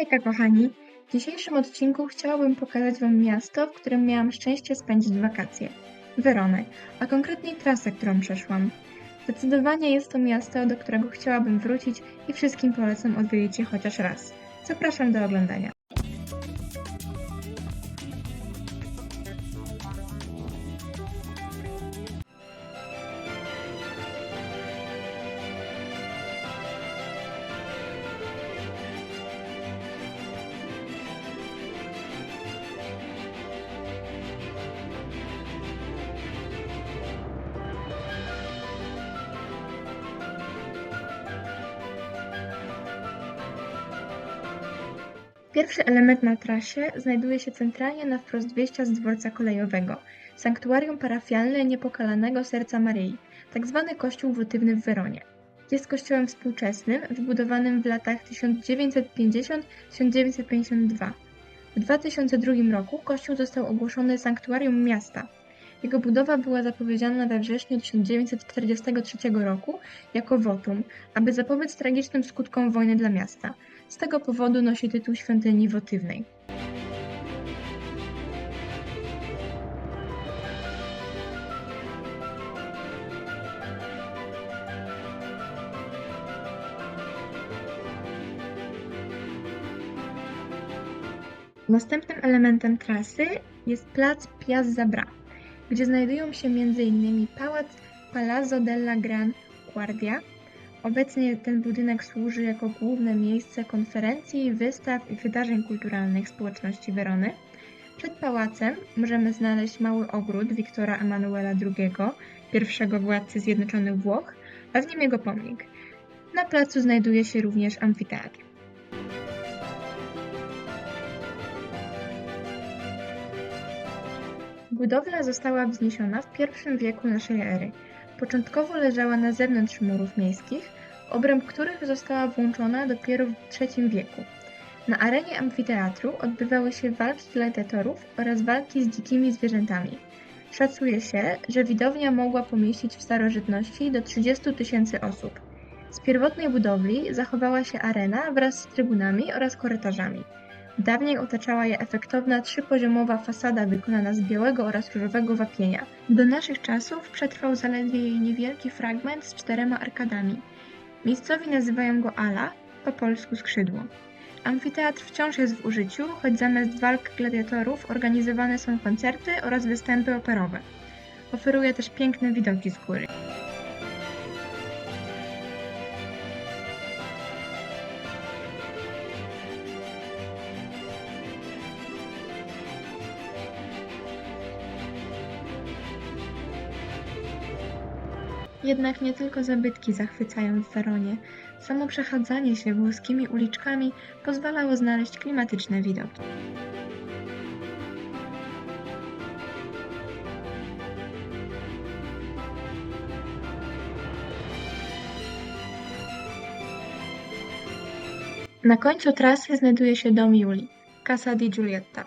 Hejka kochani, w dzisiejszym odcinku chciałabym pokazać Wam miasto, w którym miałam szczęście spędzić wakacje. Weronę, a konkretniej trasę, którą przeszłam. Zdecydowanie jest to miasto, do którego chciałabym wrócić i wszystkim polecam odwiedzić je chociaż raz. Zapraszam do oglądania. Pierwszy element na trasie znajduje się centralnie na wprost wyjścia z dworca kolejowego. Sanktuarium parafialne Niepokalanego Serca Maryi, tak zwany kościół wotywny w Weronie. Jest kościołem współczesnym, wybudowanym w latach 1950-1952. W 2002 roku kościół został ogłoszony sanktuarium miasta. Jego budowa była zapowiedziana we wrześniu 1943 roku jako wotum, aby zapobiec tragicznym skutkom wojny dla miasta. Z tego powodu nosi tytuł świątyni wotywnej. Następnym elementem trasy jest plac Piazza Bra, gdzie znajdują się m.in. pałac Palazzo della Gran Guardia. Obecnie ten budynek służy jako główne miejsce konferencji, wystaw i wydarzeń kulturalnych społeczności Werony. Przed pałacem możemy znaleźć mały ogród Wiktora Emanuela II, pierwszego władcy Zjednoczonych Włoch, a w nim jego pomnik. Na placu znajduje się również amfiteatr. Budowla została wzniesiona w I wieku naszej ery. Początkowo leżała na zewnątrz murów miejskich, obręb których została włączona dopiero w III wieku. Na arenie amfiteatru odbywały się walki gladiatorów oraz walki z dzikimi zwierzętami. Szacuje się, że widownia mogła pomieścić w starożytności do 30 tysięcy osób. Z pierwotnej budowli zachowała się arena wraz z trybunami oraz korytarzami. Dawniej otaczała je efektowna trzypoziomowa fasada wykonana z białego oraz różowego wapienia. Do naszych czasów przetrwał zaledwie jej niewielki fragment z czterema arkadami. Miejscowi nazywają go ala, po polsku skrzydło. Amfiteatr wciąż jest w użyciu, choć zamiast walk gladiatorów organizowane są koncerty oraz występy operowe. Oferuje też piękne widoki z góry. Jednak nie tylko zabytki zachwycają w Weronie. Samo przechadzanie się włoskimi uliczkami pozwalało znaleźć klimatyczne widoki. Na końcu trasy znajduje się dom Julii, Casa di Giulietta.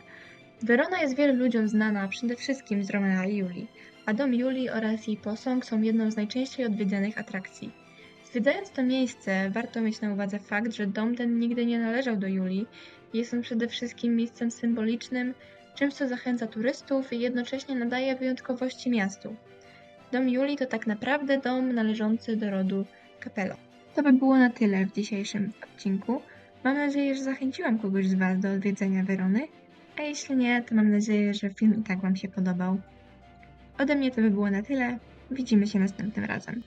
Werona jest wielu ludziom znana przede wszystkim z Romea i Julii, a dom Julii oraz jej posąg są jedną z najczęściej odwiedzanych atrakcji. Zwiedzając to miejsce, warto mieć na uwadze fakt, że dom ten nigdy nie należał do Julii. Jest on przede wszystkim miejscem symbolicznym, czymś co zachęca turystów i jednocześnie nadaje wyjątkowości miastu. Dom Julii to tak naprawdę dom należący do rodu Capello. To by było na tyle w dzisiejszym odcinku. Mam nadzieję, że zachęciłam kogoś z Was do odwiedzenia Werony, a jeśli nie, to mam nadzieję, że film i tak Wam się podobał. Ode mnie to by było na tyle. Widzimy się następnym razem.